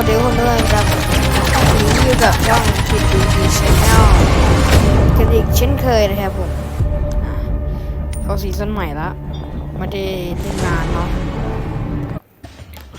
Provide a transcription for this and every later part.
วัสดีคนด้วยครับวันนี้อยู่กับช่องคิดดีดีชแนลกันอีกเช่นเคยนะครับผมอ่าก็ซีซั่นใหม่ละไม่ได้เล่นนานเนาะ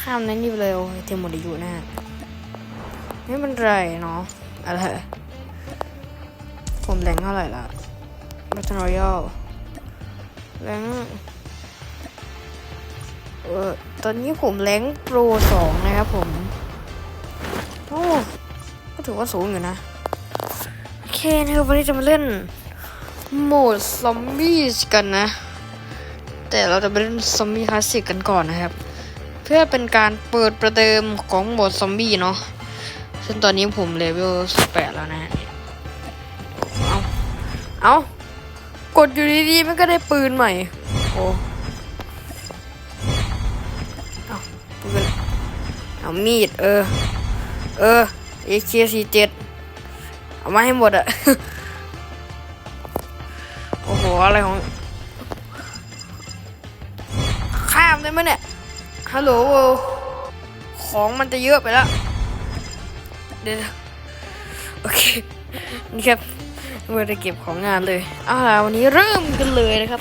ข้ามนั้นอยู่เลยโอ้ยเทมหมดอายุนะฮะไม่เป็นไรเนาะอะไรผมแรงเท่าไหร่ละบัตรรอยัลแรงเออตอนนี้ผมแรงโปรสองนะครับผม โอ้ก็ถือว่าสูงอยู่นะ โอเคนะครับวันนี้จะมาเล่นโหมดซอมบี้กันนะ แต่เราจะไปเล่นซอมบี้คลาสสิกกันก่อนนะครับ เพื่อเป็นการเปิดประเดิมของโหมดซอมบี้เนาะซึ่งตอนนี้ผมเลเวล18 แล้วนะ เอาเอากดอยู่ดีๆมันก็ได้ปืนใหม่ โอ้เอาปืนเอามีดเออ เออ AK47 เอามาให้หมดอะโอ้โห อะไรของ ข้ามได้ไหมเนี่ย ฮัลโหล ของมันจะเยอะไปแล้ว เดี๋ยว โอเค นี่ครับเมื่อได้เก็บของงานเลยเอาล่ะวันนี้เริ่มกันเลยนะครับ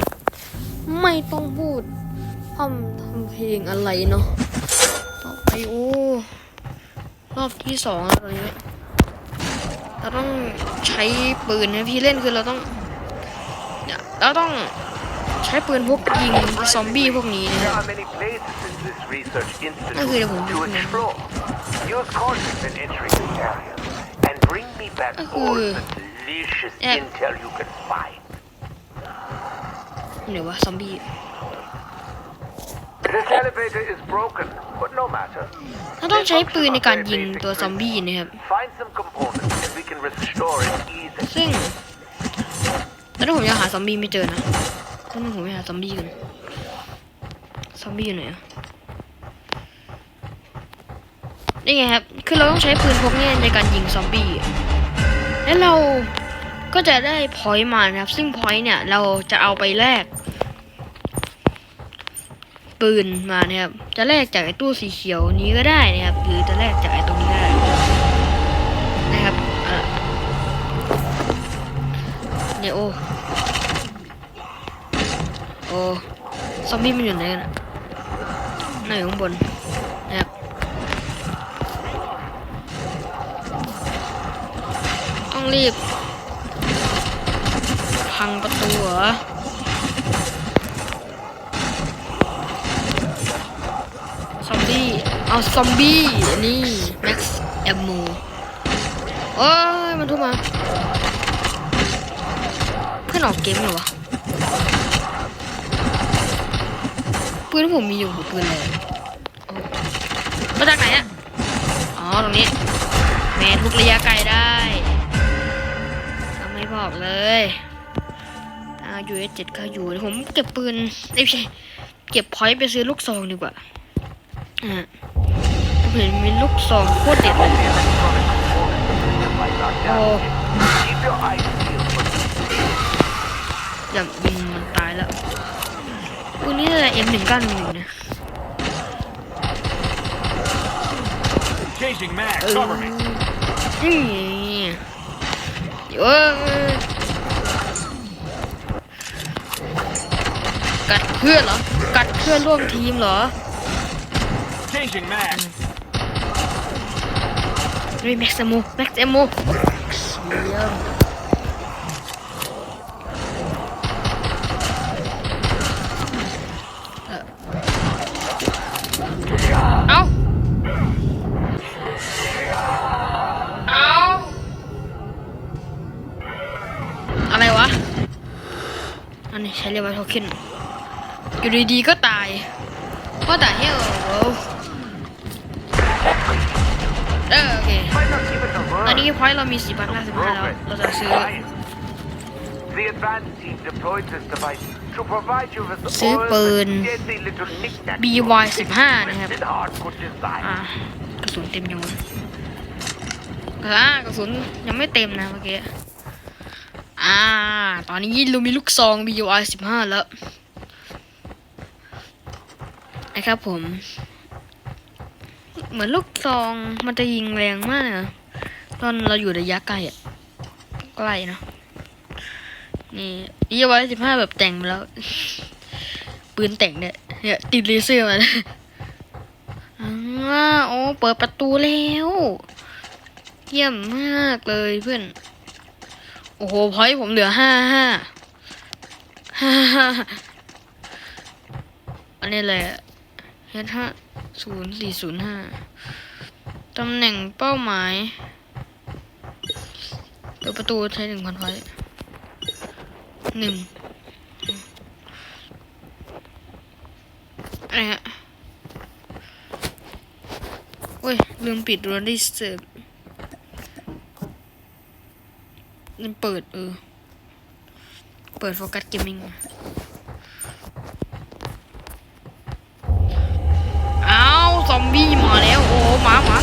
ไม่ต้องพูดทำทำเพลงอะไรเนาะต่อไปโอ้ รอบที่สองแล้วตอนนี้ เราต้องใช้ปืนนะพี่เล่นคือเราต้องเนี่ยเราต้องใช้ปืนพกยิงซอมบี้พวกนี้นะค There รับ are many places in this research institute Okay, well, to yeah. explore. Use caution when entering this area, and bring me back Okay. all the delicious Yeah. intel you can find. เดี๋ยวว่าซอมบี้ This elevator is broken, but no matter. เราต้องใช้ปืนในการยิงตัวซอมบี้นะครับ Find some components, and we can restore it easily. ซึ่งตอนนี้ผมยังหาซอมบี้ไม่เจอนะตอนนี้ผมไปหาซอมบี้กันซอมบี้อยู่ไหนอะนี่ไงครับ คือเราต้องใช้ปืนพกเนี่ยในการยิงซอมบี้ แล้วเราก็จะได้พอยต์มานะครับ ซึ่งพอยต์เนี่ยเราจะเอาไปแลก ปืนมานะครับ จะแลกจากไอ้ตู้สีเขียวนี้ก็ได้นะครับ หรือจะแลกจากไอ้ตรงนี้ก็ได้นะครับเนี่ยโอ้โอ้ซอมบี้มันอยู่ไหนกันอะน่าอยู่ข้างบนนะครับต้องรีบพังประตูเหรอ อมบี้ เอาซอมบี้นี่แม็กซ์แอมโมโอ้ยมันทุบมา เพื่อนออกเกมเหรอวะปืนที่ผมมีอยู่คือปืนอะไรโอ้มาจากไหนอะอ๋อ ตรงนี้แมนทุกระยะไกลได้ทำไม่บอกเลยอ่ายูเอสเจ็ดก็อยู่ผมเก็บปืนเอ้ยไม่ใช่เก็บพอยต์ไปซื้อลูกซองดีกว่า เห็นมีลูกซองโคตรเด็ดเลย Like our Oh. damage. Keep your eyes peeled for อย่ายิงมันตายแล้วปืนนี้อะไรเอ็มหนึ่งก้าหนึ่งนะ Changing mag, เออ cover me. นี่เออกัดเพื่อนเหรอ กัดเพื่อนร่วมทีมเหรอ Changing mag. เฮ้ยแม็กซ์โมแม็กซ์โมเยี่ยมเอ่อเอาเอาอะไรวะ อันนี้ใช้เรียกว่าโทเค็นอยู่ดีๆก็ตาย เพราะแต่เฮ้ย เออโอเค Might not keep it to ตอนนี้ learn. พอยต์เรามี4 5 5 5แล้ว เราจะซื้อ Science. The advanced team deployed this device to provide you with ซื้อ all ปืน the deadly little knickknacks BY your 15 นะครับ twisted heart could อ่า desire. กระสุนเต็มยังวะอ่ากระสุนยังไม่เต็มนะเมื่อกี้ อ่า ตอนนี้เรามีลูกซอง BY 15 แล้วนะครับผม เหมือนลูกซองมันจะยิงแรงมากเลยนะตอนเราอยู่ระยะไกลอะใกล้นะนี่ยี่ไว้สิบห้าแบบแต่งมาแล้ว ปืนแต่งเนี่ยเนี่ยติดเลเซอร์มาเลยอ่าโอ้เปิดประตูแล้ว เยี่ยมมากเลยเพื่อน โอ้โหพอยต์ผมเหลือห้าห้าห้าห้าอันนี้แหละ เฮดห้าศูนย์สี่ศูนย์ห้าตำแหน่งเป้าหมายเปิดประตูใช้หนึ่งพันไฟหนึ่งอะไรฮะโอ้ย ลืมปิดรนดิสเซิร์มันเปิด เออ เปิดโฟกัสเกมมิ่ง ซอมบี้มาแล้ว โอ้หมาหมา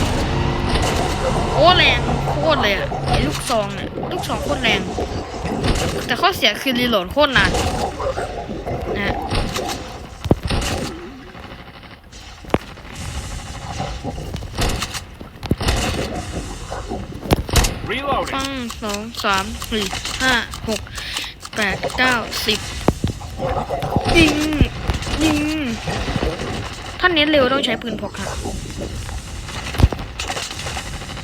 โอ้แรงโคตรเลยอะไอ้ลูกซองเนี่ยลูกซองโคตรแรง แต่ข้อเสียคือรีโหลดโคตรนานนะฮะ Reloading. ปังสองสามสี่ห้าหกแปดเก้าสิบยิงยิง ท่านเน้นเร็วต้องใช้ปืนพกค่ะ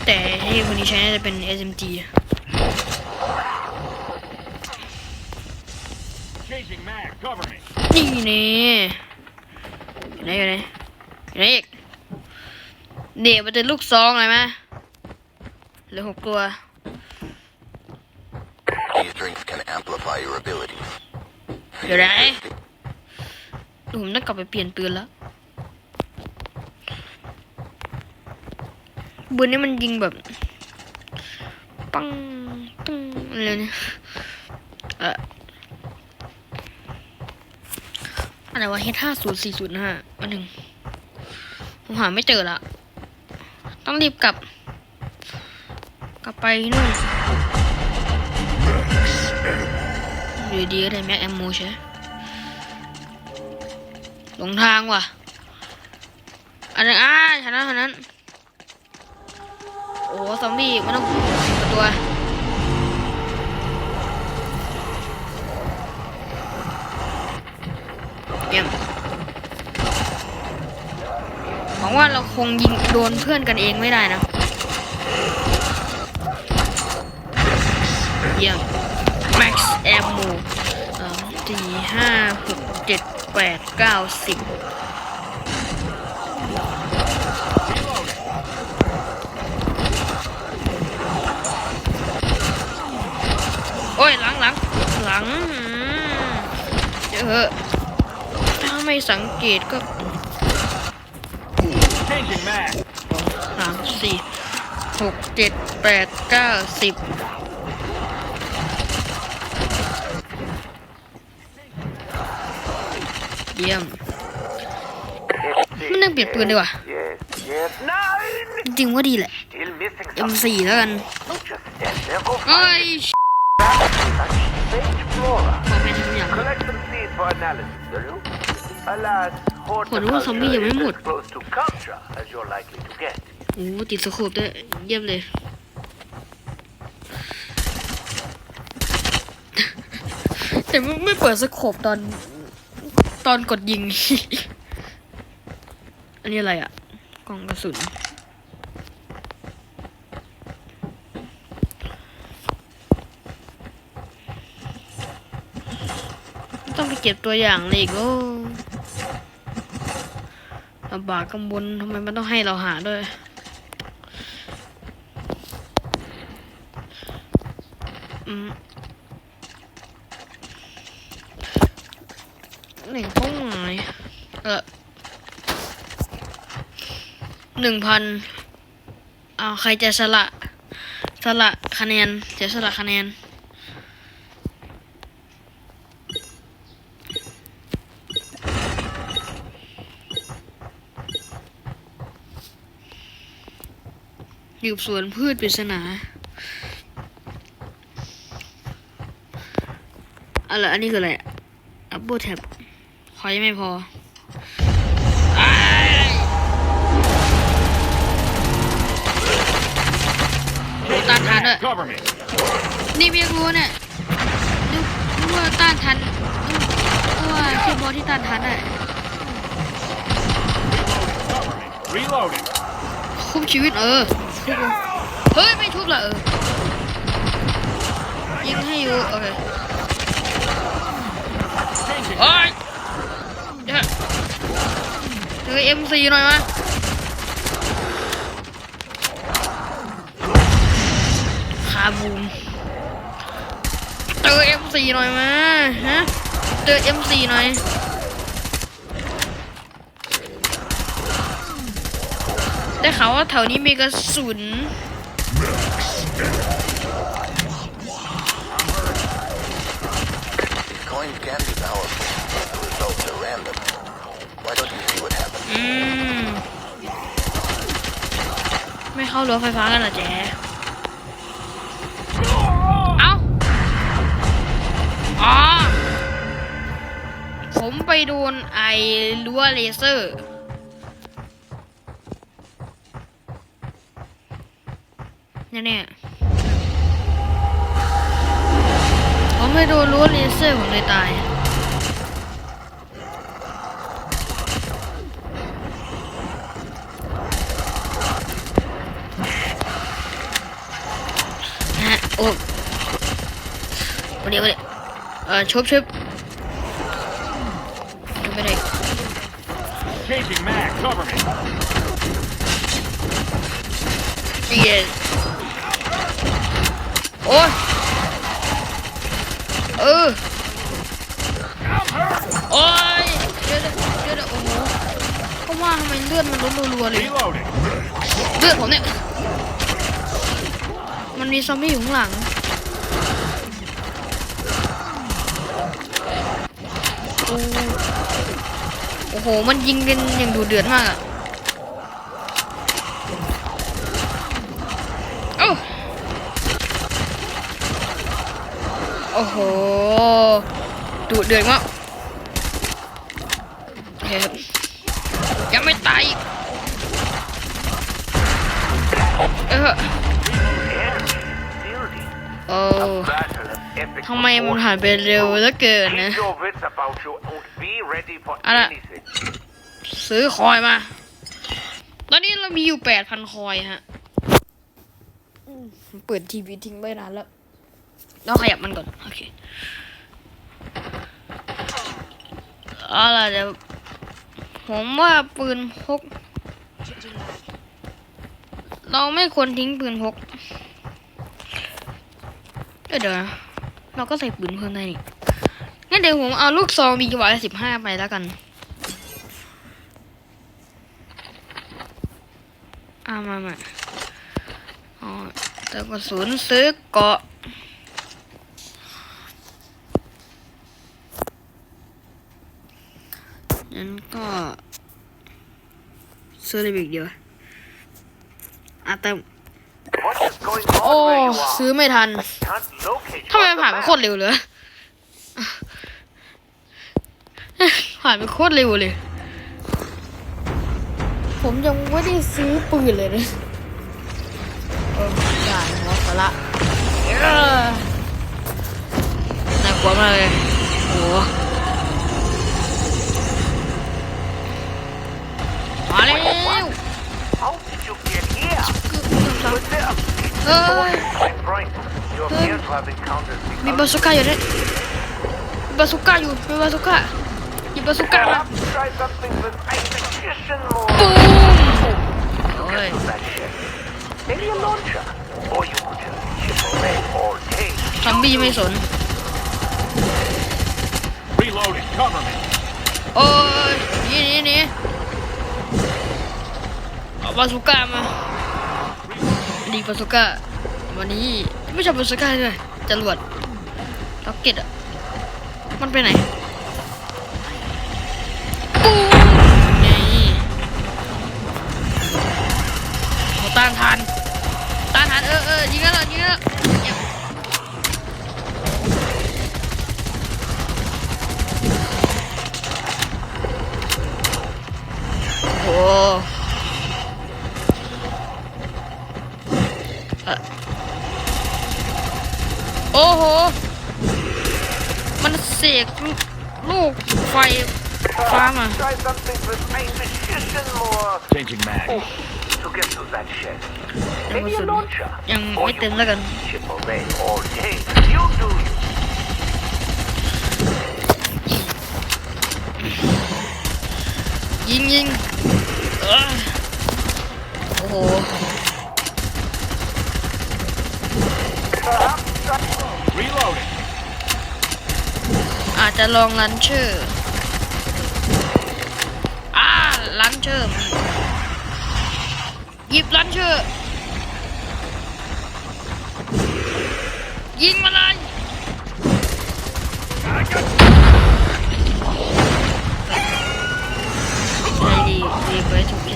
แต่เฮ้คนนี้ใช้น่าจะเป็น SMG Changing mag. Cover me. นี่เน่อยู่ไหนอยู่ไหนอยู่ไหนอีกเดี๋ยวมันจะลูกซองอะไรไหมเหลือหกตัว These drinks can amplify your abilities. เดี๋ยวไหนผมต้องกลับไปเปลี่ยนปืนแล้ว ปืนนี้มันยิงแบบ ปังตึ้งอะไรเนี่ยเอออะไรวะเฮดห้าศูนย์สี่ศูนย์ห้าอันหนึ่งผมหาไม่เจอละ ต้องรีบกลับ กลับไปนู่นอยู่ดีก็ได้แม็กแอมโมใช่หลงทางว่ะ อันนั้นอ้าฉันนั้นฉันนั้น อ้ซอมบี้มันต้องกว่ตัว เยี่ยมหวังว่าเราคงยิงโดนเพื่อนกันเองไม่ได้นะ เยี่ยม max ammo สี่ห้าหกเจ็ดแปดเก้าสิบ โอ้ยหลังหลังหลังเดี๋ยวเหอะถ้าไม่สังเกตก็สามสี่หกเจ็ดแปดเก้าสิบเยี่ยมไม่นั่งเปลี่ยนปืนดีกว่าจริงว่าดีแหละ Still missing M4 แล้วกัน เอ้ย Sage flora. ขอแม่ทำอย่าง Collect some seeds for analysis, will you? Alas, ขอรู้ว่าซอมบี้ยังไม่ horticulture หม is ด as close to culture as you're likely to get. โอ้ติดสโคปด้วยเยี่ยมเลยแต่ไม่ไม่เปิดสโคปตอนตอนกดยิง อันนี้อะไรอะกล่องกระสุน ต้องไป เก็บตัวอย่างเลยอีกโอ้ลำบากกำบนทำไมมันต้องให้เราหาด้วยอืมหนึ่งเป้าหมายเออหนึ่งพันเอาใครจะสละ สละคะแนนเสียสละคะแนน ยู่สวนพืชปริศนาอะไรอันนี้คืออะไรอัพโบแท็บคอยไม่พอต้านทานเลยนี่เมียกูเนี่ยนึกนึว่าต้านทานนึกว่าคีบอที่ต้านทานได้ คุ้มชีวิตเออเฮ้ย ไม่ทุบละเออ ยิงให้อยู่โอเค Changing. โอ้ยเดี๋ยวเจอเอ็มซีหน่อยมาคาบูมเจอเอ็มซีหน่อยมาฮะเจอเอ็มซีหน่อย ได้ข่าวว่าแถวนี้มีกระสุน These coins can be powerful, but the results are random. Why don't you see what happens? อืมไม่เข้ารั้วไฟฟ้ากันเหรอแจ๊เอ้าอ๋อผมไปโดนไอ้รั้วเลเซอร์ นี่ยเนี่ยผมไปโดนรั้วเลเซอร์ผมเลยตายฮะโอ้เดี๋ยวเดี๋ยวเออชุบชุบชุบไม่ได้ Changing mag. Cover me. เดียโอ้ยเออโอ้ยเดี๋ยวเดี๋ยวเดี๋ยวเดี๋ยวโอ้โหก็ว่าทำไมเลือดมันล้นรัวๆเลย Reloading. เลือดผมเนี่ย มันมีซอมบี้อยู่ข้าง หลัง โอ้โห มันยิงกันอย่างดูเดือดมากอะโอ้โอ้โหดูเดือดมาก ทำไมมันผ่านไปเร็วเหลือเกินนะ Keep your wits about you and be ready for Ala. anything. ซื้อคอยมา ตอนนี้เรามีอยู่แปดพันคอยฮะอืมเปิดทีวีทิ้งไว้นานแล้วเราขยับมันก่อน โอเคเอาล่ะเดี๋ยวผมว่าปืนพก เราไม่ควรทิ้งปืนพกเอ้ยเดี๋ยวนะ เราก็ใส่ปืนเพิ่มได้นี่งั้นเดี๋ยวผมเอาลูกซองมีกว่าสิบห้าไปแล้วกันเอามามาอ๋อเติมกระสุนซื้อเกาะงั้นก็ซื้ออะไรอีกเดียวอะเติม โอ้ ซื้อไม่ทันทำไมผ่านไปโคตรเร็วเลย ผ่านไปโคตรเร็วเลย ผมยังไม่ได้ซื้อปืนเลยนะเออด่านหัวสาระน่ากลัวมากเลย โอ้มาแล้ว How did you get here? เกือบเกือบสาม Was there a เฮ้ย My friend, you appear to have encountered มี the บาสุก้าอยู่เนี่ยมีบาสุก้าอยู่มีบาสุก้าหยิบบาสุก้ามา Perhaps try something with execution more ปูมโอ้ย that shit. Maybe a launcher. Or you could just chip away all day. ซอมบี้ไม่สน Reloading. Cover me. โอ้ยหนี่นี่นี่เอาบาสุก้ามา ดีบาสุก้าวันนี้ไม่ใช่บาสุก้าด้วยจรวดล็อกเก็ตอะ มันไปไหนปูมนี่โหต้านทาน ต้านทาน เออเออยิงกันแล้วยิงกันแล้วเนี่ยโอ้เอ่อ โอ้โห มันเสกลูกไฟฟ้ามา Try something precision more Changing mag. to get to that shed. ยังกระ Maybe สุ a น launcher. ยังไม่เต็มแล้วกัน Chip away all day. You do you. ยิง ยิงเอ้ยโอ้โห Reloading. อาจจะลองลันเชอร์อ่าลันเชอร์หยิบลันเชอร์ ยิงมาเลยใจดีดีไปทุกที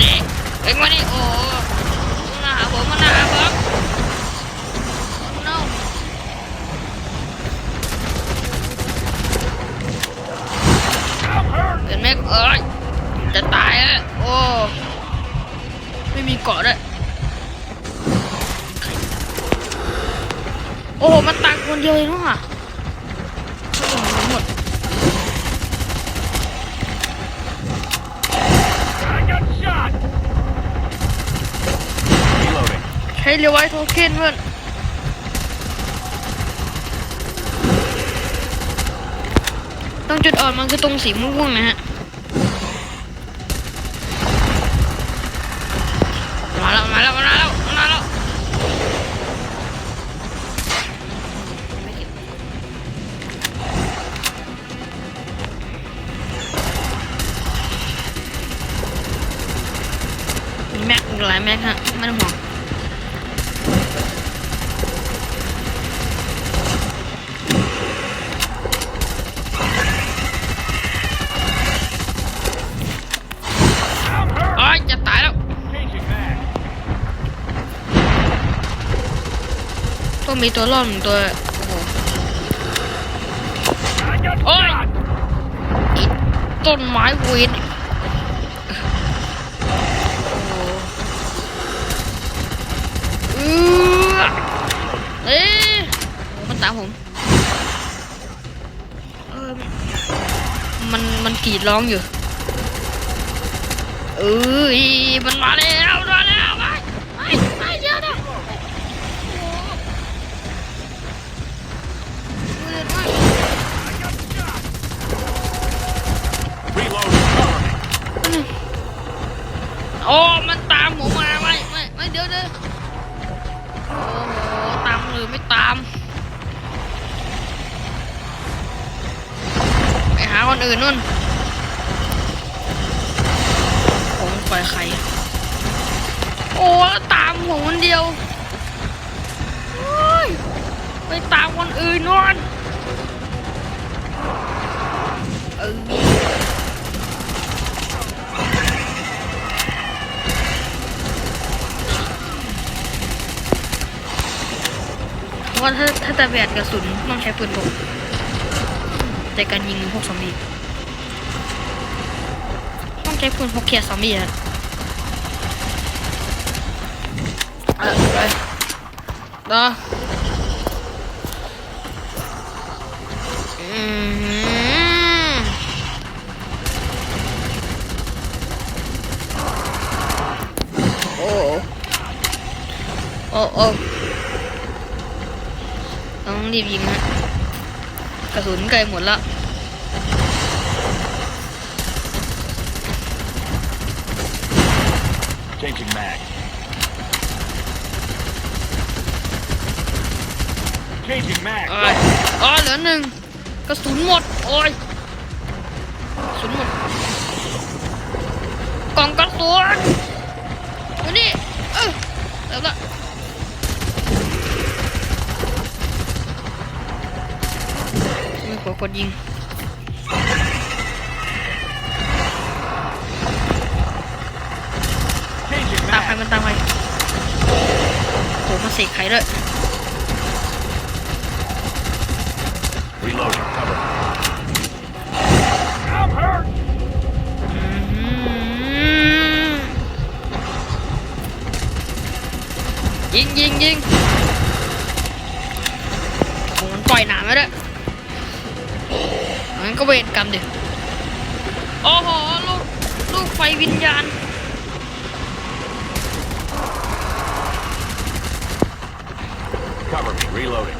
นี่เป็นวันนี้โอ้มันมาหาผมมันมาหาผมเห็นไหมเอ้ยจะตายแล้วโอ้ไม่มีเกาะด้วย โอ้โห มันตักคนเดียวเลยเนาะหมดใช้เรียวไว้โทเค็นเพื่อนต้องจุดอ่อนมันคือตรงสีม่วงๆนะฮะ มีตัวรอดหนึ่งตัวโอ้โห I got Oi. shot. อีต้นไม้เวนเออเอ๊มันตามผมมันมันกรีดร้องอยู่เอออีมันมาแล้วมา คนอื่นนู่น ผมปล่อยใคร โอ้แล้วตามผมคนเดียวโอ้ยไปตามคนอื่นนู่นเออเพราะว่าถ้าถ้าจะแบดกระสุนต้องใช้ปืนพก ในการยิงพวกซอมบี้ต้องใช้ปืนพกเคลียร์ซอมบี้อะเออไปต่ออืมโอ้โอ้โอ้ต้องรีบยิงนะ ระสุนใกล้หมดละ Changing mag. Changing mag. อ้ายอ๋อเหลือหนึ่งกระสุนหมด โอ้ยกระสุนหมด กล่องกระสุนอยู่นี่ เออเดี๋ยวละ มีหัวกดยิง Changing ตามใคร mag. มันตามใครโหมาเสกใครด้วย Reloading. Cover me. I'm hurt. อืมยิงยิงโหมันปล่อยหนามมาด้วย งั้นก็เวรกรรมดิโอ้โหลูกลูกไฟวิญญาณ Cover me. Reloading.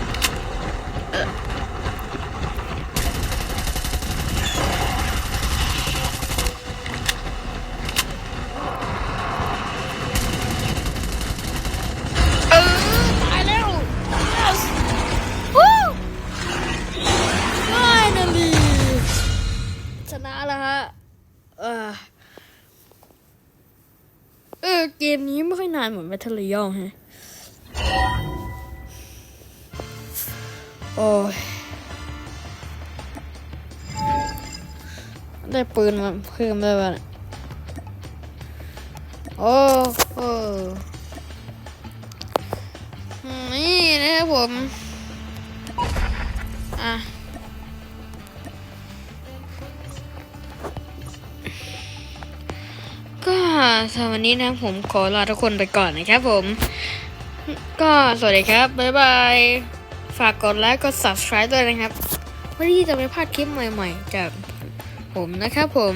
นี้ไม่ค่อยเหมือน Battle Royale ฮะโอ้ยได้ปืนมาเพิ่มด้ป่ะโอ้โหนี่นะครับผม อะ สำหรับวันนี้นะผมขอลาทุกคนไปก่อนนะครับผม ก็สวัสดีครับ บ๊ายบาย ฝากกดไลค์กด subscribe ด้วยนะครับเพื่อที่จะไม่พลาดคลิปใหม่ ๆ จากผมนะครับผม